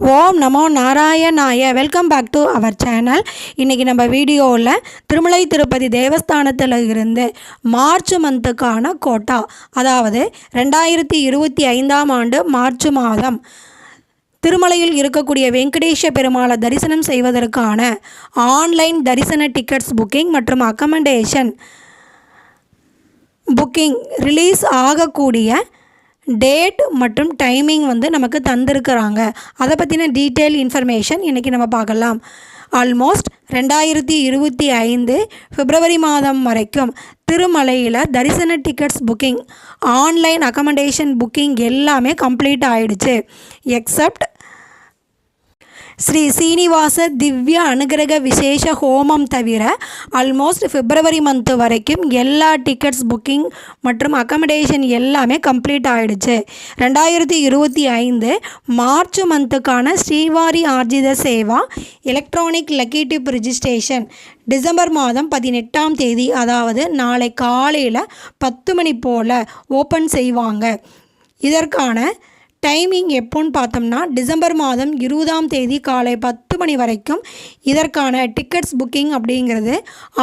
ஓம் நமோ நாராயணாய. Welcome back to our channel இன்றைக்கி நம்ம வீடியோவில் திருமலை திருப்பதி தேவஸ்தானத்தில் இருந்து மார்ச் மந்த்துக்கான கோட்டா அதாவது ரெண்டாயிரத்தி இருபத்தி ஐந்தாம் ஆண்டு மார்ச் மாதம் திருமலையில் இருக்கக்கூடிய வெங்கடேஷ பெருமாளை தரிசனம் செய்வதற்கான ஆன்லைன் தரிசன டிக்கெட்ஸ் புக்கிங் மற்றும் அக்கமெண்டேஷன் புக்கிங் ரிலீஸ் ஆகக்கூடிய டேட் மற்றும் டைமிங் வந்து நமக்கு தந்திருக்கிறாங்க. அதை பற்றின டீட்டெயில் இன்ஃபர்மேஷன் இன்றைக்கி நம்ம பார்க்கலாம். ஆல்மோஸ்ட் ரெண்டாயிரத்தி இருபத்தி ஐந்து பிப்ரவரி மாதம் வரைக்கும் திருமலையில் தரிசன tickets booking online accommodation booking எல்லாமே கம்ப்ளீட் ஆகிடுச்சு எக்ஸப்ட் ஸ்ரீ சீனிவாச திவ்ய அனுகிரக விசேஷ ஹோமம் தவிர ஆல்மோஸ்ட் பிப்ரவரி மந்த் வரைக்கும் எல்லா டிக்கெட்ஸ் புக்கிங் மற்றும் அக்கமடேஷன் எல்லாமே கம்ப்ளீட் ஆகிடுச்சு ரெண்டாயிரத்தி இருபத்தி ஐந்து March மந்த்துக்கான Srivari Arjitha Seva electronic lucky dip registration December மாதம் பதினெட்டாம் தேதி அதாவது நாளை காலையில் பத்து மணி போல் ஓப்பன் செய்வாங்க. இதற்கான டைமிங் எப்போன்னு பார்த்தோம்னா டிசம்பர் மாதம் இருபதாம் தேதி காலை பத்து மணி வரைக்கும் இதற்கான டிக்கெட்ஸ் புக்கிங் அப்படிங்கிறது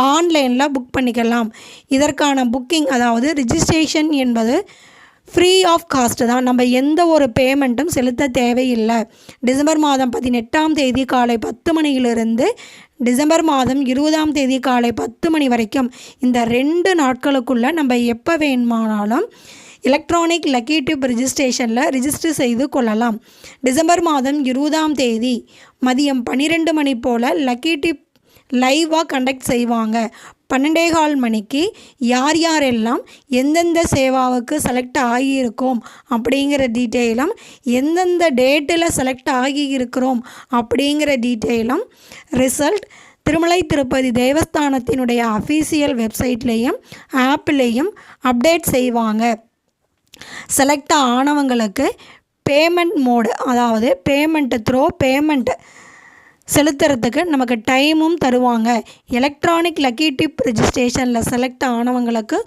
ஆன்லைனில் புக் பண்ணிக்கலாம். இதற்கான புக்கிங் அதாவது ரிஜிஸ்ட்ரேஷன் என்பது ஃப்ரீ ஆஃப் காஸ்ட் தான். நம்ம எந்த ஒரு பேமெண்ட்டும் செலுத்த தேவையில்லை. டிசம்பர் மாதம் பதினெட்டாம் தேதி காலை பத்து மணியிலிருந்து டிசம்பர் மாதம் இருபதாம் தேதி காலை பத்து மணி வரைக்கும் இந்த ரெண்டு நாட்களுக்குள்ளே நம்ம எப்போ வேணுமானாலும் எலக்ட்ரானிக் லக்கி டிப் ரிஜிஸ்ட்ரேஷனில் ரிஜிஸ்டர் செய்து கொள்ளலாம். டிசம்பர் மாதம் இருபதாம் தேதி மதியம் பன்னிரெண்டு மணி போல் லக்கி டிப் லைவாக கண்டக்ட் செய்வாங்க. பன்னெண்டே கால் மணிக்கு யார் யாரெல்லாம் எந்தெந்த சேவாவுக்கு செலக்ட் ஆகியிருக்கோம் அப்படிங்கிற டீட்டெயிலும் எந்தெந்த டேட்டில் செலக்ட் ஆகியிருக்கிறோம் அப்படிங்கிற டீட்டெயிலும் ரிசல்ட் திருமலை திருப்பதி தேவஸ்தானத்தினுடைய அஃபீஷியல் வெப்சைட்லேயும் ஆப்லேயும் அப்டேட் செய்வாங்க. செலக்ட் ஆனவங்களுக்கு பேமெண்ட் மோடு அதாவது பேமெண்ட்டு த்ரோ பேமெண்ட்டு செலுத்துறதுக்கு நமக்கு டைமும் தருவாங்க. எலக்ட்ரானிக் லக்கி டிப் ரிஜிஸ்ட்ரேஷனில் செலக்ட் ஆனவங்களுக்கு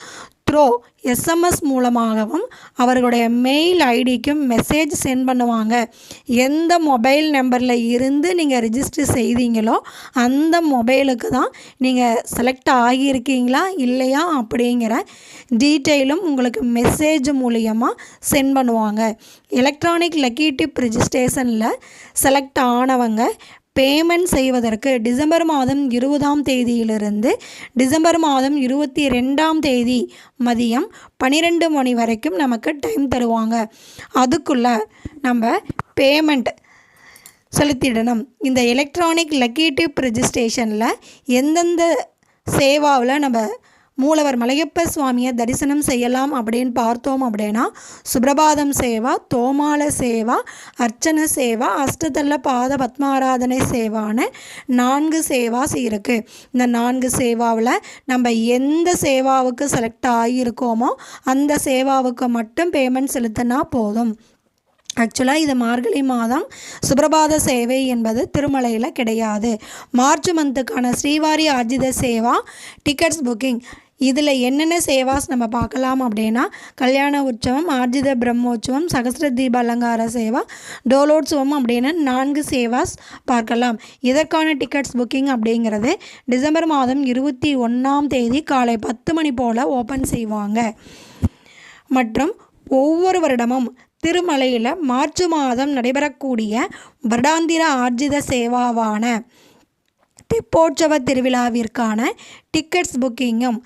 த்ரோ எஸ்எம்எஸ் மூலமாகவும் அவர்களுடைய மெயில் ஐடிக்கும் மெசேஜ் சென்ட் பண்ணுவாங்க. எந்த மொபைல் நம்பரில் இருந்து நீங்கள் ரிஜிஸ்டர் செய்தீங்களோ அந்த மொபைலுக்கு தான் நீங்கள் செலக்ட் ஆகியிருக்கீங்களா இல்லையா அப்படிங்கிற டீட்டெயிலும் உங்களுக்கு மெசேஜ் மூலியமாக சென்ட் பண்ணுவாங்க. எலக்ட்ரானிக் லக்கி டிப் ரிஜிஸ்ட்ரேஷனில் செலக்ட் ஆனவங்க பேமெண்ட் செய்வதற்கு டிசம்பர் மாதம் இருபதாம் தேதியிலிருந்து டிசம்பர் மாதம் இருபத்தி ரெண்டாம் தேதி மதியம் பன்னிரெண்டு மணி வரைக்கும் நமக்கு டைம் தருவாங்க. அதுக்குள்ளே நம்ம பேமெண்ட் செலுத்திடணும். இந்த எலக்ட்ரானிக் லக்கி டிப் ரிஜிஸ்ட்ரேஷனில் எந்தெந்த சேவாவில் நம்ம மூலவர் மலையப்ப சுவாமியை தரிசனம் செய்யலாம் அப்படின்னு பார்த்தோம் அப்படின்னா சுப்ரபாதம் சேவா தோமால சேவா அர்ச்சன சேவா அஷ்டதல்ல பாத பத்மாராதனை சேவான்னு நான்கு சேவாஸ் இருக்குது இந்த நான்கு சேவாவில் நம்ம எந்த சேவாவுக்கு செலக்ட் ஆகியிருக்கோமோ அந்த சேவாவுக்கு மட்டும் பேமெண்ட் செலுத்தினா போதும். ஆக்சுவலாக இது மார்கழி மாதம் சுப்ரபாத சேவை என்பது திருமலையில் கிடையாது. March month Srivari Arjitha Seva tickets booking இதில் என்னென்ன சேவாஸ் நம்ம பார்க்கலாம் அப்படின்னா கல்யாண உற்சவம் ஆர்ஜித பிரம்மோற்சவம் சகஸ்ர தீப அலங்கார சேவா டோலோற்சவம் அப்படின்னு நான்கு சேவாஸ் பார்க்கலாம். இதற்கான டிக்கெட்ஸ் புக்கிங் அப்படிங்கிறது டிசம்பர் மாதம் இருபத்தி ஒன்றாம் தேதி காலை பத்து மணி போல் ஓப்பன் செய்வாங்க. மற்றும் ஒவ்வொரு வருடமும் திருமலையில் மார்ச் மாதம் நடைபெறக்கூடிய வருடாந்திர ஆர்ஜித சேவாவான தெப்போற்சவ திருவிழாவிற்கான டிக்கெட்ஸ் புக்கிங்கும்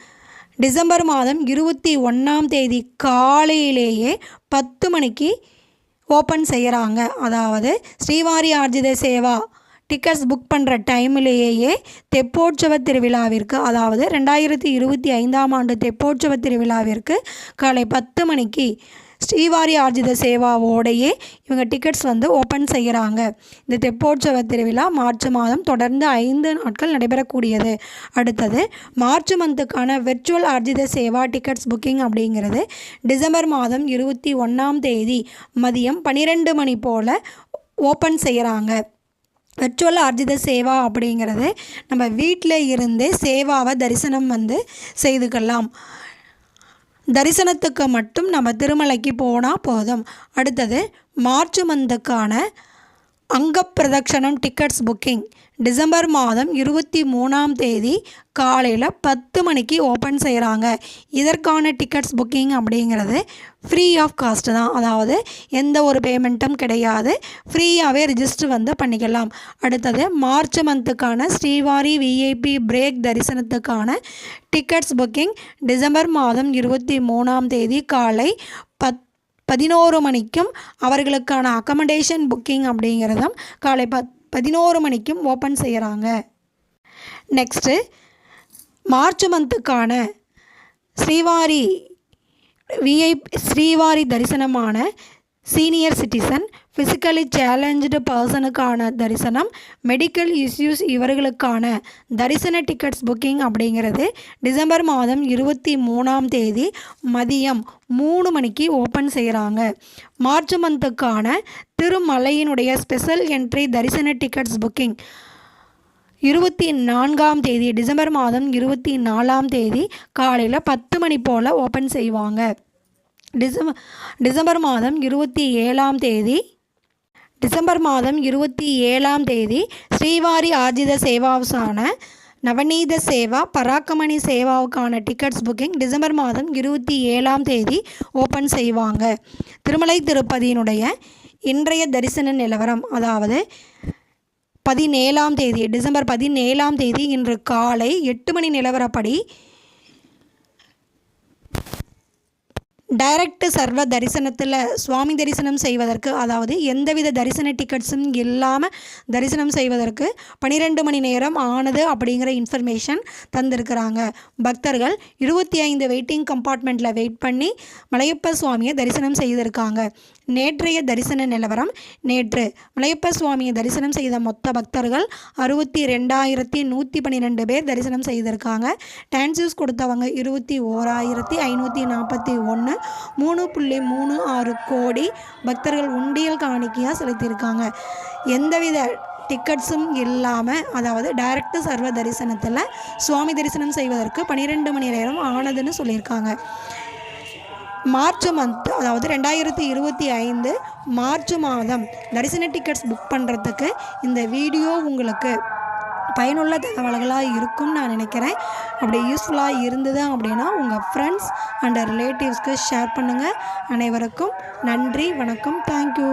டிசம்பர் மாதம் இருபத்தி ஒன்றாம் தேதி காலையிலேயே பத்து மணிக்கு ஓப்பன் செய்கிறாங்க அதாவது ஸ்ரீவாரி ஆர்ஜித சேவா டிக்கெட்ஸ் புக் பண்ணுற டைம்லேயே தெப்போற்சவ திருவிழாவிற்கு அதாவது ரெண்டாயிரத்தி இருபத்தி ஐந்தாம் ஆண்டு தெப்போற்சவ திருவிழாவிற்கு காலை பத்து மணிக்கு ஸ்ரீவாரி ஆர்ஜித சேவாவோடையே இவங்க டிக்கெட்ஸ் வந்து ஓப்பன் செய்கிறாங்க இந்த தெப்போற்சவ திருவிழா மார்ச் மாதம் தொடர்ந்து ஐந்து நாட்கள் நடைபெறக்கூடியது. அடுத்தது March மந்த்துக்கான virtual Arjitha Seva tickets booking அப்படிங்கிறது டிசம்பர் மாதம் இருபத்தி ஒன்றாம் தேதி மதியம் பன்னிரெண்டு மணி போல் ஓப்பன் செய்கிறாங்க விர்ச்சுவல் ஆர்ஜித சேவா அப்படிங்கிறது நம்ம வீட்டில் இருந்தே சேவாவை தரிசனம் வந்து செய்துக்கலாம். தரிசனத்துக்கு மட்டும் நம்ம திருமலைக்கு போனால் போதும். அடுத்தது March month Angapradakshinam tickets booking December மாதம் இருபத்தி மூணாம் தேதி காலையில் பத்து மணிக்கு ஓப்பன் செய்கிறாங்க இதற்கான டிக்கெட்ஸ் புக்கிங் அப்படிங்கிறது ஃப்ரீ ஆஃப் காஸ்ட் தான். அதாவது எந்த ஒரு பேமெண்ட்டும் கிடையாது. ஃப்ரீயாகவே ரிஜிஸ்டர் வந்து பண்ணிக்கலாம். அடுத்தது மார்ச் மந்த்துக்கான ஸ்ரீவாரி விஐபி பிரேக் தரிசனத்துக்கான டிக்கெட்ஸ் புக்கிங் டிசம்பர் மாதம் இருபத்தி மூணாம் தேதி காலை பதினோரு மணிக்கும் அவர்களுக்கான அக்கமடேஷன் புக்கிங் அப்படிங்கிறதும் காலை பத் பதினோரு மணிக்கும் ஓப்பன் செய்கிறாங்க next March month Srivari V I Srivari தரிசனமான senior citizen physically challenge பர்சனுக்கான தரிசனம் மெடிக்கல் இஷ்யூஸ் இவர்களுக்கான தரிசன டிக்கெட்ஸ் புக்கிங் அப்படிங்கிறது டிசம்பர் மாதம் இருபத்தி மூணாம் தேதி மதியம் மூணு மணிக்கு ஓப்பன் செய்கிறாங்க மார்ச் மந்த்துக்கான திருமலையினுடைய ஸ்பெஷல் என்ட்ரி தரிசன டிக்கெட்ஸ் புக்கிங் இருபத்தி நான்காம் தேதி டிசம்பர் மாதம் இருபத்தி நாலாம் தேதி காலையில் பத்து மணி போல் ஓப்பன் செய்வாங்க. டிசம்பர் டிசம்பர் மாதம் இருபத்தி ஏழாம் தேதி டிசம்பர் மாதம் இருபத்தி ஏழாம் தேதி ஸ்ரீவாரி ஆஜித சேவாவுசான நவநீத சேவா பராக்கமணி சேவாவுக்கான டிக்கெட்ஸ் புக்கிங் டிசம்பர் மாதம் இருபத்தி ஏழாம் தேதி ஓப்பன் செய்வாங்க. திருமலை திருப்பதியினுடைய இன்றைய தரிசன நிலவரம் அதாவது பதினேழாம் தேதி டிசம்பர் பதினேழாம் தேதி இன்று காலை எட்டு மணி நிலவரப்படி டைரக்ட் சர்வ தரிசனத்தில் சுவாமி தரிசனம் செய்வதற்கு அதாவது எந்தவித தரிசன டிக்கெட்ஸும் இல்லாமல் தரிசனம் செய்வதற்கு பன்னிரெண்டு மணி நேரம் ஆனது அப்படிங்கிற இன்ஃபர்மேஷன் தந்திருக்கிறாங்க. பக்தர்கள் இருபத்தி ஐந்து வெயிட்டிங் கம்பார்ட்மெண்ட்டில் வெயிட் பண்ணி மலையப்ப சுவாமியை தரிசனம் செய்திருக்காங்க. நேற்றைய தரிசன நிலவரம் நேற்று. மலையப்ப சுவாமியை தரிசனம் செய்த மொத்த பக்தர்கள் அறுபத்தி ரெண்டாயிரத்தி நூற்றி பன்னிரெண்டு பேர் தரிசனம் செய்திருக்காங்க. டான்சியூஸ் கொடுத்தவங்க இருபத்தி ஓராயிரத்தி ஐநூற்றி நாற்பத்தி ஒன்று மூணு புள்ளி மூணு ஆறு கோடி பக்தர்கள் உண்டியல் காணிக்கையாக செலுத்தியிருக்காங்க. எந்தவித டிக்கெட்ஸும் இல்லாமல் அதாவது டைரக்ட் சர்வ தரிசனத்தில் சுவாமி தரிசனம் செய்வதற்கு பன்னிரெண்டு மணி நேரம் ஆனதுன்னு சொல்லியிருக்காங்க. மார்ச் மந்த் அதாவது ரெண்டாயிரத்தி இருபத்தி ஐந்து மார்ச் மாதம் தரிசன டிக்கெட்ஸ் புக் பண்ணுறதுக்கு இந்த வீடியோ உங்களுக்கு பயனுள்ள தகவல்களாக இருக்கும்னு நான் நினைக்கிறேன். அப்படி யூஸ்ஃபுல்லாக இருந்தது அப்படின்னா உங்கள் ஃப்ரெண்ட்ஸ் அண்ட் ரிலேட்டிவ்ஸ்க்கு ஷேர் பண்ணுங்கள் அனைவருக்கும் நன்றி வணக்கம். தேங்க்யூ